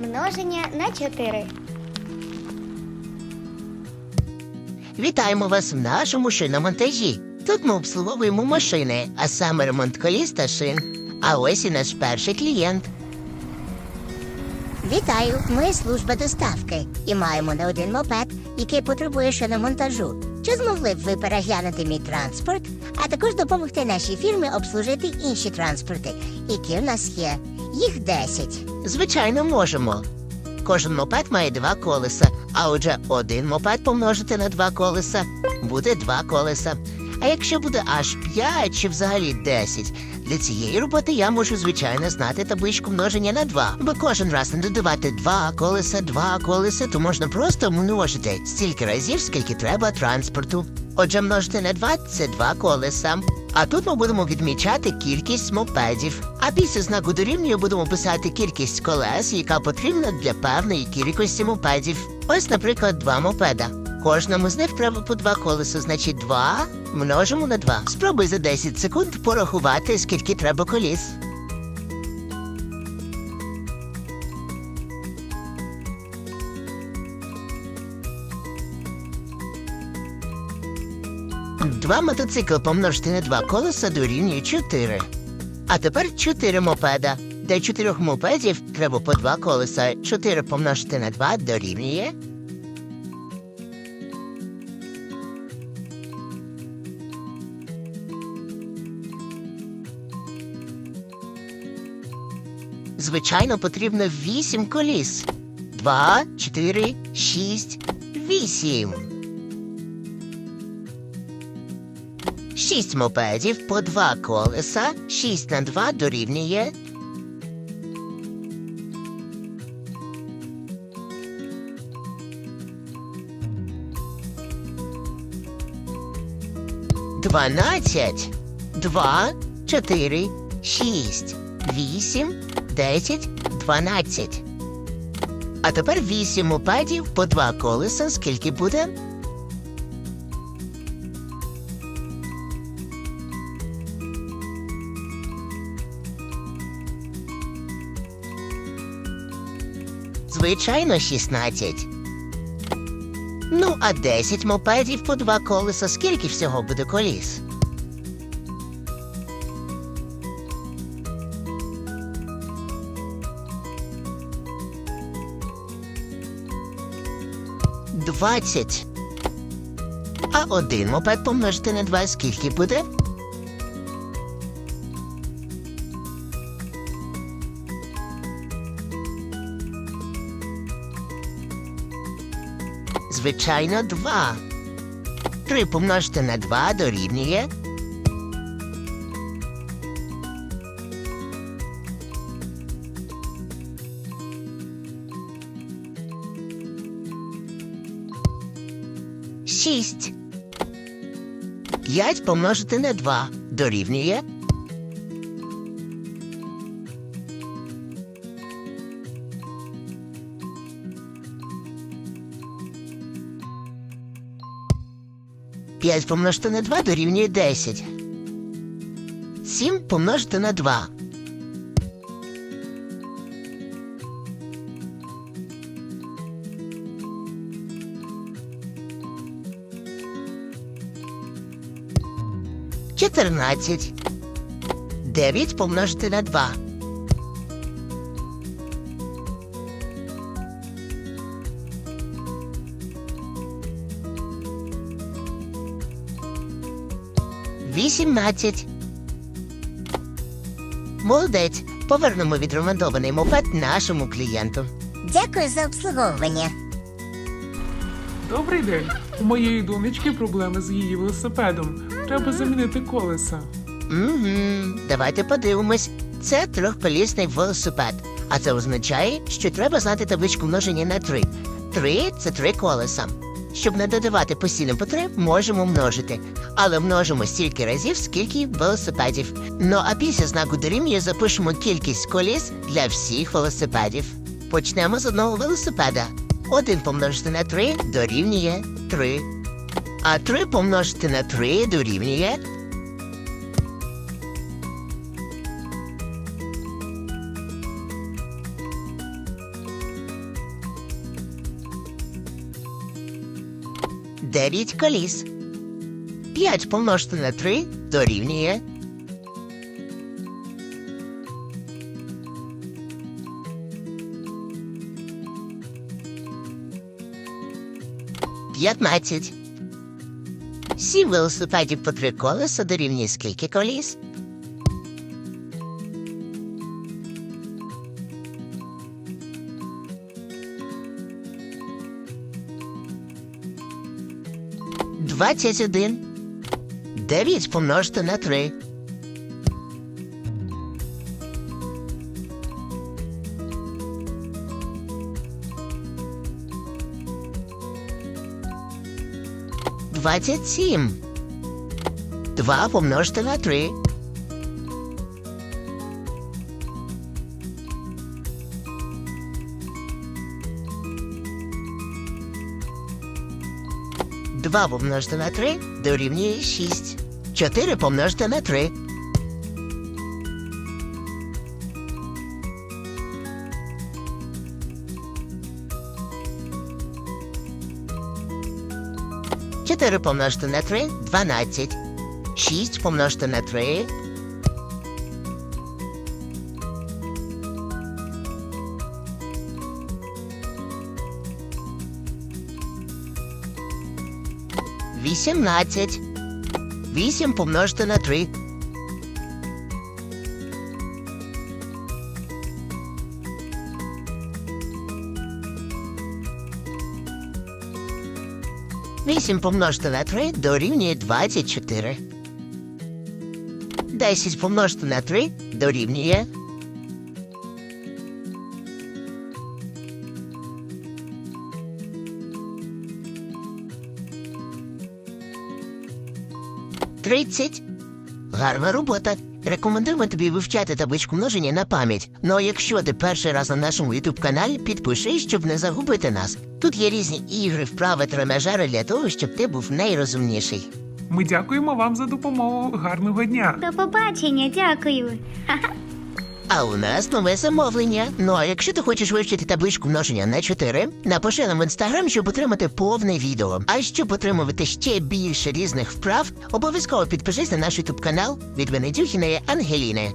множення на 4. Вітаємо вас в нашому шиномонтажі. Тут ми обслуговуємо машини, а саме ремонт коліс та шин. А ось і наш перший клієнт. Вітаю, ми служба доставки і маємо не один мопед, який потребує шиномонтажу. Чи змогли б ви переглянути мій транспорт, а також допомогти нашій фірмі обслужити інші транспорти, які в нас є? Їх 10. Звичайно, можемо. Кожен мопед має два колеса, а отже, один мопед помножити на два колеса буде два колеса. А якщо буде аж п'ять чи взагалі десять, для цієї роботи я можу, звичайно, знати табличку множення на два. Бо кожен раз не додавати два колеса, два колеса, то можна просто множити стільки разів, скільки треба транспорту. Отже, множити на два це два колеса. А тут ми будемо відмічати кількість мопедів. А після знаку дорівнює будемо писати кількість колес, яка потрібна для певної кількості мопедів. Ось, наприклад, два мопеда. Кожному з них треба по два колеса, значить два множимо на два. Спробуй за 10 секунд порахувати, скільки треба коліс. Два мотоцикли помножити на два колеса дорівнює 4. А тепер 4 мопеда. Для чотирьох мопедів треба по два колеса. 4 помножити на 2 дорівнює. Звичайно, потрібно 8 коліс. 2, 4, 6, 8. Шість мопедів по два колеса, шість на два дорівнює. Дванадцять, два, чотири, шість, вісім, десять, дванадцять. А тепер вісім мопедів по два колеса, скільки буде? Звичайно, 16. Ну, а 10 мопедів по два колеса. Скільки всього буде коліс? Двадцять. А один мопед помножити на два скільки буде? Звичайно, два. Три помножити на два дорівнює. Шість. П'ять помножити на два дорівнює. П'ять помножити на два дорівнює десять. Сім помножити на два. Чотирнадцять. Дев'ять помножити на два. Вісімнадцять. Молодець. Повернемо відремонтований мопед нашому клієнту. Дякую за обслуговування. Добрий день. У моєї донечки проблеми з її велосипедом. Треба замінити колеса. Угу. Давайте подивимось. Це трьохколісний велосипед. А це означає, що треба знати табличку множення на три. Три це три колеса. Щоб не додавати постійно по три, можемо множити. Але множимо стільки разів, скільки велосипедів. Ну а після знаку дорівнює запишемо кількість коліс для всіх велосипедів. Почнемо з одного велосипеда. Один помножити на три дорівнює три. А три помножити на три дорівнює 9 коліс. 5 помножити на 3 дорівнює. П'ятнадцять. Сім велосипедів по три колеса дорівнює скільки коліс? Двадцять один. Дев'ять помножити на три. Двадцять сім. Два помножити на три. Два помножити на три дорівнює шість. Чотири помножити на три. Чотири помножити на три дванадцять. Шість помножити на три. Вісімнадцять. Вісім помножити на три. Вісім помножити на три дорівнює двадцять чотири. Десять помножити на три дорівнює. Тридцять. Гарна робота. Рекомендуємо тобі вивчати табличку множення на пам'ять. Ну а якщо ти перший раз на нашому youtube каналі, підпишись, щоб не загубити нас. Тут є різні ігри, вправи, тренажери для того, щоб ти був найрозумніший. Ми дякуємо вам за допомогу. Гарного дня! До побачення, дякую. А у нас нове замовлення. Ну а якщо ти хочеш вивчити табличку множення на 4, напиши нам в інстаграм, щоб отримати повне відео. А щоб отримувати ще більше різних вправ, обов'язково підпишись на наш ютуб канал від Венедюхіної Ангеліни.